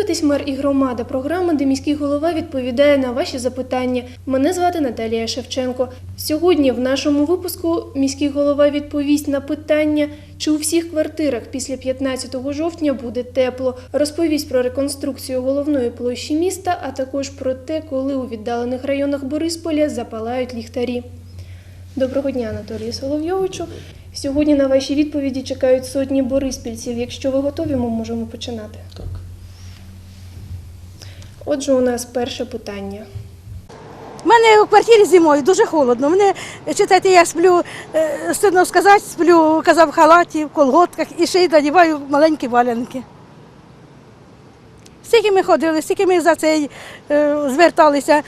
дивитесь мер і громада програма, де міський голова відповідає на ваші запитання. Мене звати Наталія Шевченко. Сьогодні в нашому випуску міський голова відповість на питання, чи у всіх квартирах після 15 жовтня буде тепло. Розповість про реконструкцію головної площі міста, а також про те, коли у віддалених районах Борисполя запалають ліхтарі. Доброго дня, Анатолію Соловйовичу. Сьогодні на ваші відповіді чекають сотні бориспільців. Якщо ви готові, ми можемо починати. Так. Отже, у нас перше питання. У мене у квартирі зимою дуже холодно. Мене, читайте, я сплю, е, стидно сказати, сплю, казав, в халаті, в колготках і ще й надіваю маленькі валянки. Стільки ми ходили, стільки ми за цей е, зверталися.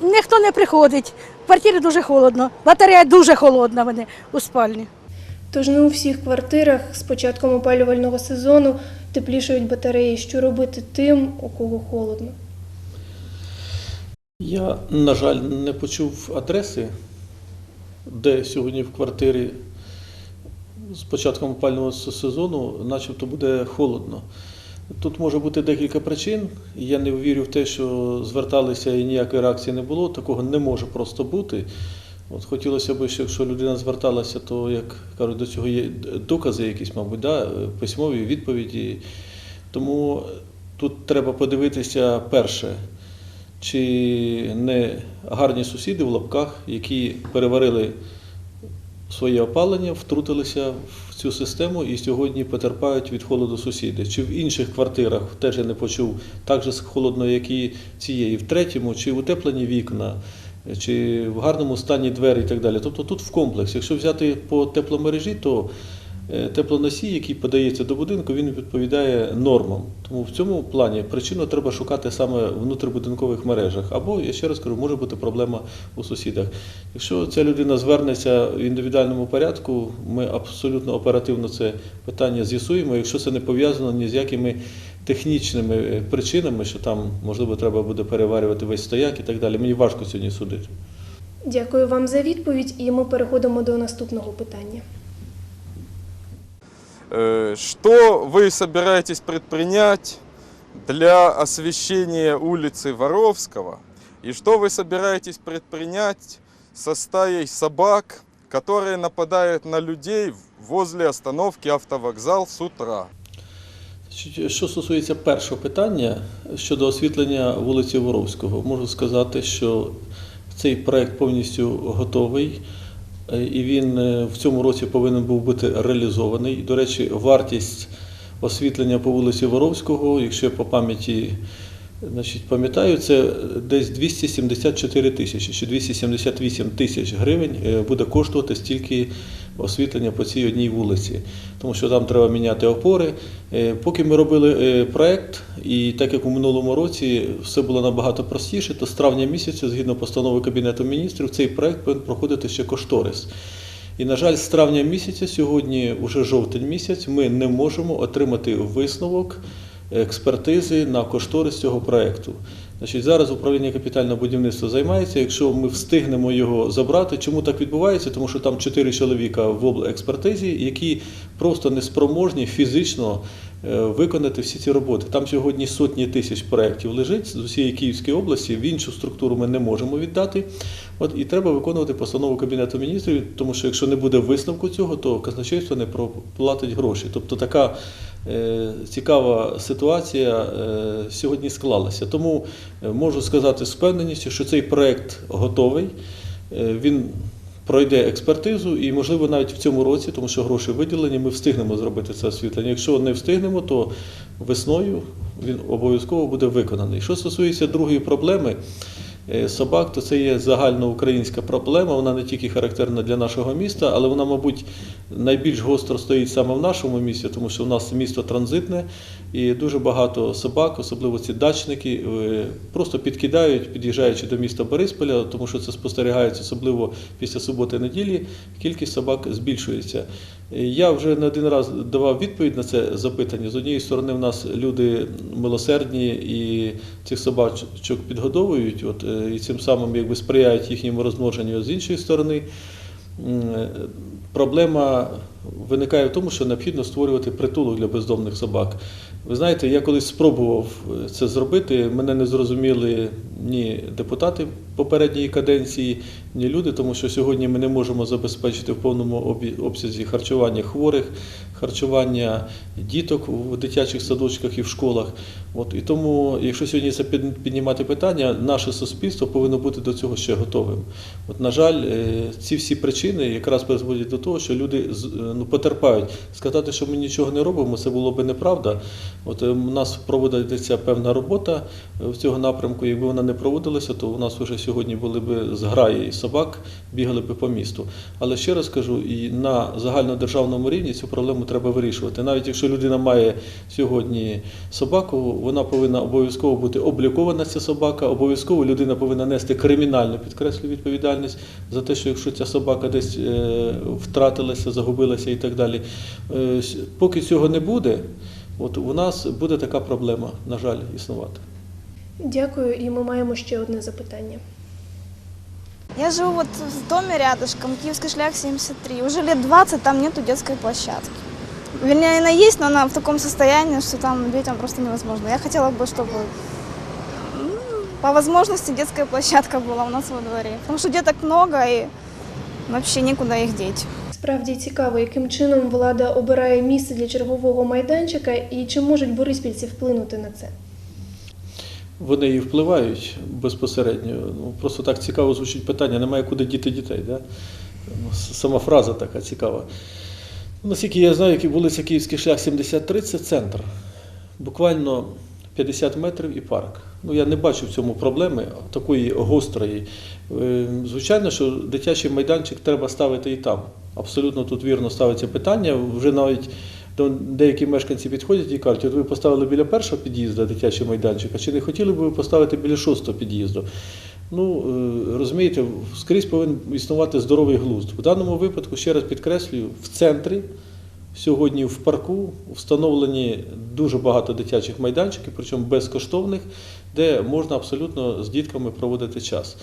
Ніхто не приходить. В квартирі дуже холодно. Батарея дуже холодна мене у спальні. Тож не у всіх квартирах з початком опалювального сезону теплішають батареї. Що робити тим, у кого холодно? Я, на жаль, не почув адреси, де сьогодні в квартирі з початком опального сезону начебто буде холодно. Тут може бути декілька причин. Я не вірю в те, що зверталися і ніякої реакції не було. Такого не може просто бути. От хотілося б, що якщо людина зверталася, то як кажуть, до цього є докази якісь, мабуть, да, письмові відповіді. Тому тут треба подивитися перше, чи не гарні сусіди в лапках, які переварили своє опалення, втрутилися в цю систему і сьогодні потерпають від холоду сусіди. Чи в інших квартирах теж я не почув так же холодно, як і цієї, в третьому, чи утеплені вікна, чи в гарному стані двері і так далі. Тобто тут в комплекс. Якщо взяти по тепломережі, то е, теплоносій, який подається до будинку, він відповідає нормам. Тому в цьому плані причину треба шукати саме в внутрибудинкових мережах. Або, я ще раз кажу, може бути проблема у сусідах. Якщо ця людина звернеться в індивідуальному порядку, ми абсолютно оперативно це питання з'ясуємо. Якщо це не пов'язано ні з якими технічними е, причинами, що там можливо треба буде переварювати весь стояк і так далі. Мені важко сьогодні судити. Дякую вам за відповідь, і ми переходимо до наступного питання. Э, Что вы собираетесь предпринять для освещения улицы Воровского? И что вы собираетесь предпринять со стаей собак, которые нападают на людей возле остановки автовокзал с утра? Що стосується першого питання щодо освітлення вулиці Воровського, можу сказати, що цей проект повністю готовий, е, і він е, в цьому році повинен був бути реалізований. До речі, вартість освітлення по вулиці Воровського, якщо я по пам'яті значить, пам'ятаю, це десь 274 тисячі чи 278 тисяч гривень е, буде коштувати стільки освітлення по цій одній вулиці, тому що там треба міняти опори. Е, Поки ми робили е, проект, і так як у минулому році все було набагато простіше, то з травня місяця, згідно постанови Кабінету міністрів, цей проект повинен проходити ще кошторис. І, на жаль, з травня місяця, сьогодні вже жовтень місяць, ми не можемо отримати висновок експертизи на кошторис цього проекту. Значить, зараз управління капітального будівництва займається. Якщо ми встигнемо його забрати, чому так відбувається? Тому що там чотири чоловіка в облекспертизі, які просто неспроможні фізично е, виконати всі ці роботи. Там сьогодні сотні тисяч проєктів лежить з усієї Київської області. В іншу структуру ми не можемо віддати. От і треба виконувати постанову Кабінету міністрів, тому що якщо не буде висновку цього, то казначейство не проплатить гроші. Тобто така цікава ситуація е, сьогодні склалася. Тому е, можу сказати з впевненістю, що цей проект готовий. Е, Він пройде експертизу і, можливо, навіть в цьому році, тому що гроші виділені, ми встигнемо зробити це освітлення. Якщо не встигнемо, то весною він обов'язково буде виконаний. Що стосується другої проблеми, е, собак, то це є загальноукраїнська проблема. Вона не тільки характерна для нашого міста, але вона, мабуть, найбільш гостро стоїть саме в нашому місті, тому що в нас місто транзитне і дуже багато собак, особливо ці дачники, е, просто підкидають, під'їжджаючи до міста Борисполя, тому що це спостерігається, особливо після суботи-неділі, кількість собак збільшується. Я вже не один раз давав відповідь на це запитання. З однієї сторони, в нас люди милосердні і цих собачок підгодовують, от, е, і цим самим якби сприяють їхньому розмноженню. З іншої сторони, проблема виникає в тому, що необхідно створювати притулок для бездомних собак. Ви знаєте, я колись спробував е, це зробити. Мене не зрозуміли ні депутати попередньої каденції, люди, тому що сьогодні ми не можемо забезпечити в повному обсязі харчування хворих, харчування діток в дитячих садочках і в школах. От і тому, якщо сьогодні це піднімати питання, наше суспільство повинно бути до цього ще готовим. От, на жаль, е, ці всі причини якраз призводять до того, що люди е, ну, потерпають. Сказати, що ми нічого не робимо, це було би неправда. От е, у нас проводиться певна робота в цього напрямку. Якби вона не проводилася, то у нас вже сьогодні були б зграї собак, бігали б по місту. Але ще раз кажу, і на загальнодержавному рівні цю проблему треба вирішувати. Навіть якщо людина має сьогодні собаку, вона повинна обов'язково бути облікована ця собака, обов'язково людина повинна нести кримінальну підкреслю відповідальність за те, що якщо ця собака десь е, втратилася, загубилася і так далі. Е, Поки цього не буде, от у нас буде така проблема, на жаль, існувати. Дякую, і ми маємо ще одне запитання. Я живу вот в доме рядышком, Киевский шлях 73. Уже лет 20 там нету детской площадки. Вернее, она есть, но она в таком состоянии, что там детям просто невозможно. Я хотела бы, чтобы м, по возможности детская площадка была у нас во дворе. Потому что деток много и вообще некуда их деть. Справді цікаво, яким чином влада обирає місце для чергового майданчика і чи можуть бориспільці вплинути на це. Вони і впливають безпосередньо. Ну, просто так цікаво звучить питання, немає куди діти дітей. Да? Ну, Сама фраза така цікава. Наскільки я знаю, які вулиця Київський шлях 73 це центр. Буквально 50 метрів і парк. Ну, я не бачу в цьому проблеми такої гострої. Е, Звичайно, що дитячий майданчик треба ставити і там. Абсолютно тут вірно ставиться питання. Вже навіть до деякі мешканці підходять і кажуть, от ви поставили біля першого під'їзду дитячий майданчик, а чи не хотіли б ви поставити біля шостого під'їзду? Ну, е, розумієте, скрізь повинен існувати здоровий глузд. В даному випадку, ще раз підкреслюю, в центрі сьогодні в парку встановлені дуже багато дитячих майданчиків, причому безкоштовних, де можна абсолютно з дітками проводити час.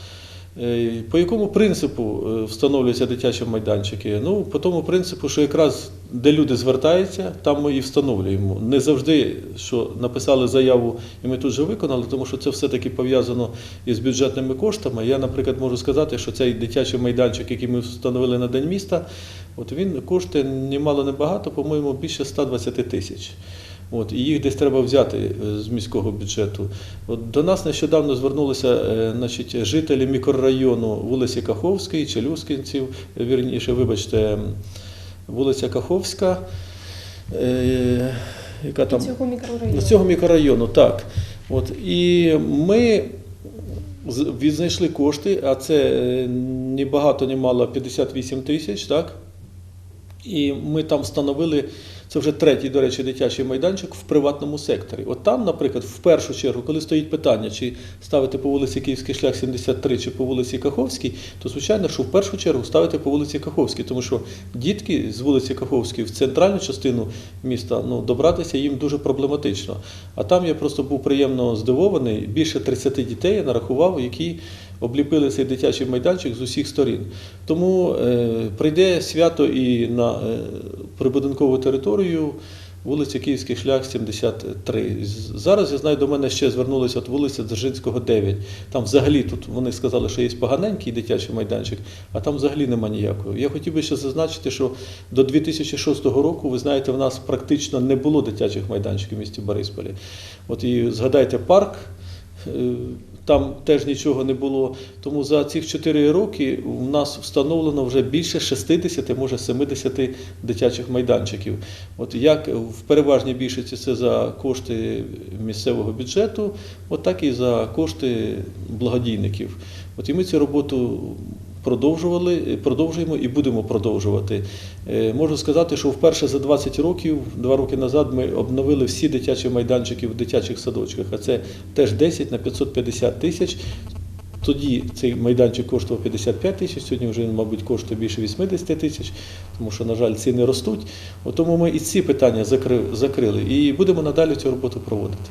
Е, По якому принципу е, встановлюються дитячі майданчики? Ну, по тому принципу, що якраз де люди звертаються, там ми і встановлюємо. Не завжди, що написали заяву і ми тут же виконали, тому що це все-таки пов'язано із бюджетними коштами. Я, наприклад, можу сказати, що цей дитячий майданчик, який ми встановили на День міста, от він коштує немало небагато, по-моєму, більше 120 тисяч. От, і їх десь треба взяти е, з міського бюджету. От до нас нещодавно звернулися е, значить, жителі мікрорайону вулиці Каховської, Челюскінців, е, вірніше, вибачте, вулиця Каховська, е, яка там Цього мікрорайону. цього мікрорайону, так. От, і ми відзнайшли кошти, а це ні багато, ні мало 58 тисяч, так? І ми там встановили, це вже третій, до речі, дитячий майданчик в приватному секторі. От там, наприклад, в першу чергу, коли стоїть питання, чи ставити по вулиці Київський шлях 73 чи по вулиці Каховській, то звичайно, що в першу чергу ставити по вулиці Каховській, тому що дітки з вулиці Каховської в центральну частину міста ну, добратися їм дуже проблематично. А там я просто був приємно здивований. Більше 30 дітей я нарахував, які обліпили цей дитячий майданчик з усіх сторін. Тому е, прийде свято і на е, прибудинкову територію вулиця Київський шлях 73. Зараз я знаю, до мене ще звернулися от вулиця Дзержинського 9. Там взагалі тут вони сказали, що є поганенький дитячий майданчик, а там взагалі нема ніякого. Я хотів би ще зазначити, що до 2006 року, ви знаєте, в нас практично не було дитячих майданчиків в місті Борисполі. От і згадайте парк. Там теж нічого не було. Тому за ці 4 роки в нас встановлено вже більше 60, може 70 дитячих майданчиків. От як в переважній більшості це за кошти місцевого бюджету, от так і за кошти благодійників. От і ми цю роботу продовжували, продовжуємо і будемо продовжувати. Е, Можу сказати, що вперше за 20 років, два роки назад, ми обновили всі дитячі майданчики в дитячих садочках, а це теж 10 на 550 тисяч. Тоді цей майданчик коштував 55 тисяч, сьогодні вже мабуть, коштує більше 80 тисяч, тому що, на жаль, ціни ростуть. Тому ми і ці питання закрили і будемо надалі цю роботу проводити.